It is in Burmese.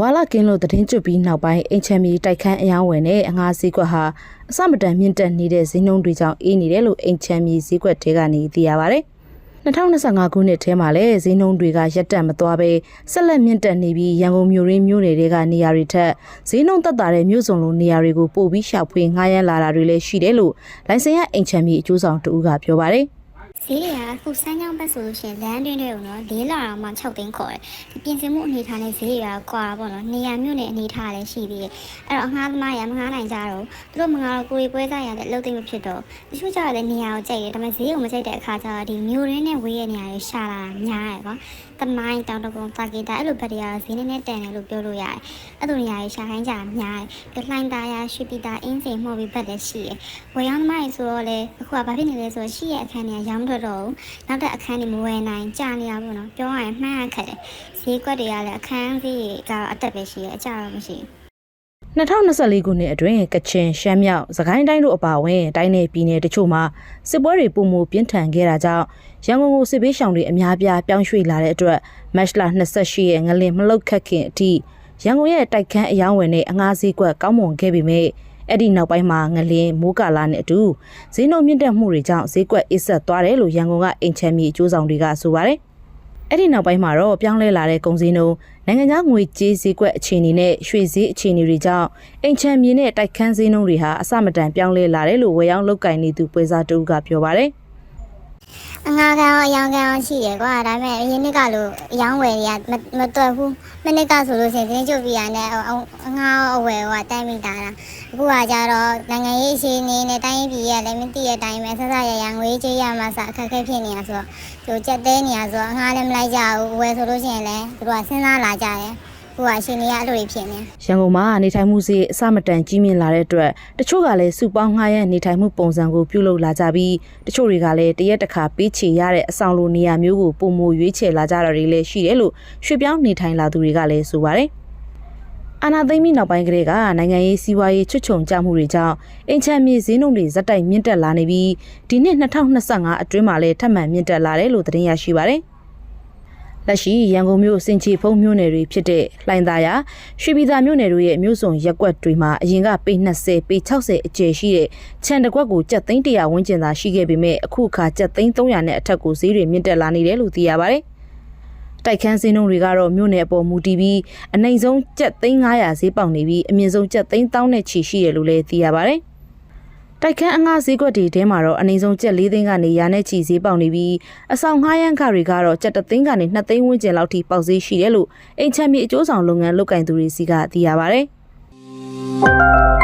ဝါလာကင်းလို့သတင်းကျွတ်ပြီးနောက်ပိုင်းအင်ချမ်မီတိုက်ခန်းအယောင်းဝယ်နဲ့အငှားဈေးကွက်ဟာအစမတန်မြင့်တက်နေတဲ့ဈေးနှုန်းတွေကြောင့်အေးနေတယ်လို့အင်ချမ်မီဈေးကွက်ထဲကနေသိရပါဗျ။2025ခုနှစ်ထဲမှာလည်းဈေးနှုန်းတွေကရက်တက်မသွားပဲဆက်လက်မြင့်တက်နေပြီးရန်ကုန်မြို့ရင်းမြို့နယ်တွေကနေရာတွေထက်ဈေးနှုန်းသက်သာတဲ့မြို့စုံလိုနေရာတွေကိုပို့ပြီးရှာဖွေငှားရမ်းလာတာတွေလည်းရှိတယ်လို့လိုင်စင်ရအင်ချမ်မီအကျိုးဆောင်တူကပြောပါတယ်။ ဈေးတွေကအခုစမ်းကြောင်းဘက်ဆိုလို့ရှိရင်လမ်းတွင်းတွေကိုတော့၄လာအောင်မှ6သိန်းခေါ်တယ်ဒီပြင်ဆင်မှုအနေထားနဲ့ဈေးတွေကကွာပေါ့နော်နေရာမြို့နယ်အနေထားလည်းရှိသေးတယ်အဲ့တော့အငှားသမားရမငှားနိုင်ကြတော့သူတို့မငှားတော့ကိုယ်ပွဲစားရတဲ့အလုပ်သိမဖြစ်တော့တချို့ကြတော့လည်းနေရာကိုကြိုက်တယ်ဒါပေမဲ့ဈေးကိုမကြိုက်တဲ့အခါကျတော့ဒီမြို့ရင်းနဲ့ဝေးရဲ့နေရာတွေရှာလာများတယ်ကွာတမိုင်းတောင်တကုံတာဂီတာအဲ့လိုဘက်တွေကတော့ဈေးနည်းနည်းတန်တယ်လို့ပြောလို့ရတယ်အဲ့လိုနေရာတွေရှာခိုင်းကြများတယ်ပြလှိုင်းသားရရွှေပီတာအင်းစိန်မှုတ်ပြီးဘက်လည်းရှိတယ်ဝယ်ရောင်းသမားတွေဆိုတော့လေအခုကဘာဖြစ်နေလဲဆိုတော့ရှိရဲ့အခန်းတွေကရောင်းထွက်တော့ဘူးနောက်တဲ့အခန်းတွေမဝယ်နိုင်ကြာနေရပါတော့ပြောရရင်မှန်းရခက်တယ်ဈေးကွက်တွေကလည်းအခန်းဈေးတွေကတော့အတက်ပဲရှိတယ်အကျတော့မရှိဘူး2024ခုနှစ်အတွင်းကချင်ရှမ်းမြောက်စကိုင်းတိုင်းတို့အပါအဝင်တိုင်းနယ်ပြည်နယ်တချို့မှာစစ်ပွဲတွေပုံမူပြင်းထန်ခဲ့တာကြောင့်ရန်ကုန်ကိုစစ်ဘေးရှောင်တွေအများပြားပြောင်းရွှေ့လာတဲ့အတွက်မတ်လ28ရက်ငလင်မလုတ်ခတ်ခင်အထိရန်ကုန်ရဲ့တိုက်ခန်းအယောင်းဝယ်နဲ့အငှားဈေးကွက်ကောင်းမွန်ခဲ့ပေမဲ့ အဲ့ဒီနောက်ပိုင်းမှာငလင်မိုးကာလာနဲ့အတူဈေးနှုန်းမြင့်တက်မှုတွေကြောင့်ဈေးကွက်အစ်ဆက်သွားတယ်လို့ရန်ကုန်ကအင်ချမ်းမြေအကျိုးဆောင်တွေကဆိုပါတယ်။အဲ့ဒီနောက်ပိုင်းမှာတော့ပြောင်းလဲလာတဲ့ကုန်စည်နှုန်းနိုင်ငံခြားငွေကြေးဈေးကွက်အခြေအနေနဲ့ရွှေဈေးအခြေအနေတွေကြောင့်အင်ချမ်းမြေနဲ့တိုက်ခန်းဈေးနှုန်းတွေဟာအဆမတန်ပြောင်းလဲလာတယ်လို့ဝယ်ရောင်းလောက်ကင်နေသူပွဲစားတူကပြောပါတယ်။ အငါးကောင်အယောင်ကောင်ရှိတယ်ကွာဒါပေမဲ့အရင်နှစ်ကလိုအယောင်ဝယ်တွေကမတွက်ဘူးမနစ်ကဆိုလို့ရှိရင်တင်းကျုပ်ပြရနဲ့အငါးအဝယ်ဟိုတိုင်းမိတာလားအခုကကြတော့နိုင်ငံရေးအခြေအနေနဲ့တိုင်းပြည်ရလည်းမသိတဲ့အတိုင်းပဲဆက်ဆက်ရရငွေကြေးရမှစအခက်အခဲဖြစ်နေတာဆိုတော့ကြိုကြက်သေးနေရဆိုတော့အငါးလည်းမလိုက်ကြဘူးဝယ်ဆိုလို့ရှိရင်လည်းသူတို့ကစဉ်းစားလာကြတယ် ဟိုကရှင်နေရအဲ့လိုဖြစ်နေရန်ကုန်မှာနေထိုင်မှုစေအစမတန်ကြီးမြင့်လာတဲ့အတွက်တချို့ကလည်းစုပေါင်းငှားရမ်းနေထိုင်မှုပုံစံကိုပြုလုပ်လာကြပြီးတချို့တွေကလည်းတရက်တစ်ခါပေးချေရတဲ့အဆောင်လိုနေရာမျိုးကိုပုံမရွေးချယ်လာကြတာတွေလည်းရှိတယ်လို့ရွှေပြောင်းနေထိုင်လာသူတွေကလည်းဆိုပါတယ်အာနာသိမ့်ပြီးနောက်ပိုင်းကလေးကနိုင်ငံရေးစီးပွားရေးချွတ်ချုံကြမှုတွေကြောင့်အင်ချမ်းမြေဈေးနှုန်းတွေဇက်တိုက်မြင့်တက်လာနေပြီးဒီနှစ်2025အတွင်းမှာလည်းထပ်မံမြင့်တက်လာတယ်လို့သတင်းရရှိပါတယ်။ လက်ရှိရန်ကုန်မြို့စင်ချီဖုံမြို့နယ်တွေဖြစ်တဲ့လှိုင်သာယာရွှေပြည်သာမြို့နယ်တို့ရဲ့မြို့စုံရက်ကွက်တွေမှာအရင်ကပေ20ပေ60အကျယ်ရှိတဲ့ခြံတစ်ကွက်ကိုကြက်သိန်း100ဝန်းကျင်သာရှိခဲ့ပေမဲ့အခုအခါကြက်သိန်း300နဲ့အထက်ကိုဈေးတွေမြင့်တက်လာနေတယ်လို့သိရပါတယ်။တိုက်ခန်းစင်းနှုန်းတွေကတော့မြို့နယ်အပေါ်မူတည်ပြီးအနိုင်ဆုံးကြက်သိန်း900ဈေးပေါက်နေပြီးအမြင့်ဆုံးကြက်သိန်း1000နဲ့ချီရှိတယ်လို့လည်းသိရပါတယ်။ တိုက်ခန်းအငှားဈေးကွက်တွေထဲမှာတော့အနည်းဆုံးကျပ်၄သိန်းကနေရာနဲ့ချီဈေးပေါက်နေပြီးအဆောင်ငှားရမ်းခတွေကတော့ကျပ်3သိန်းကနေ2သိန်းဝန်းကျင်လောက်ထိပေါက်ဈေးရှိတယ်လို့အိမ်ချမ်းမြေအကျိုးဆောင်လုပ်ငန်းလုပ်ကင်သူတွေစီကသိရပါဗျ။